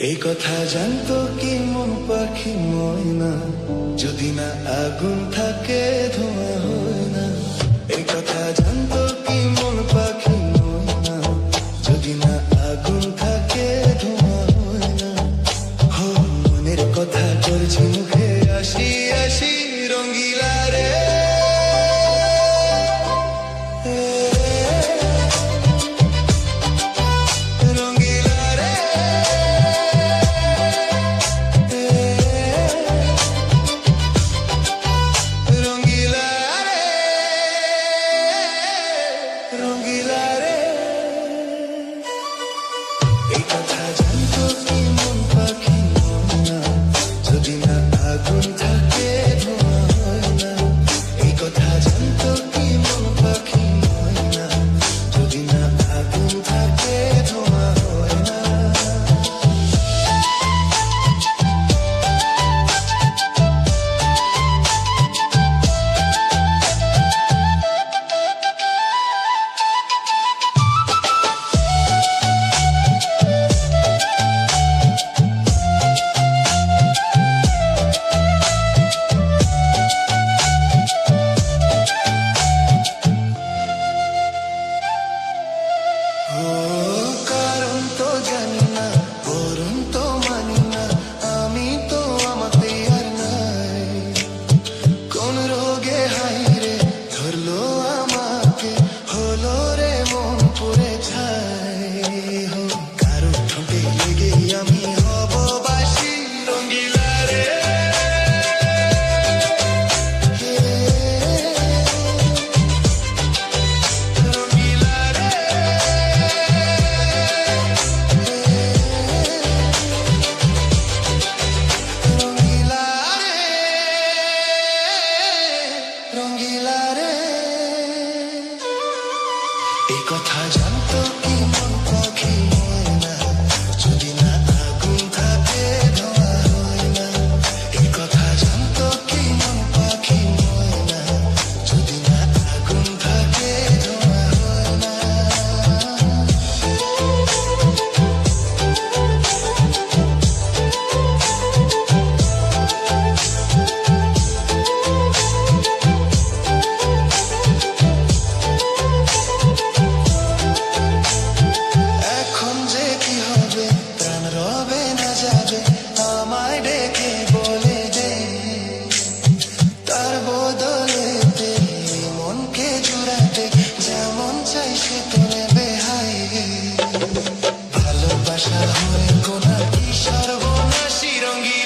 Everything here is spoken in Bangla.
এই কথা জানতো কি মন পাখি ময়না? যদি না আগুন থাকে, ধোঁয়া হয় না। এই কথা জানতো কি মন পাখি ময়না? আগুন থাকে, ধোঁয়া হয় না। হো কথা করছি এই কথা জানতো কি মন পাখি সর্বনাশী রঙ্গী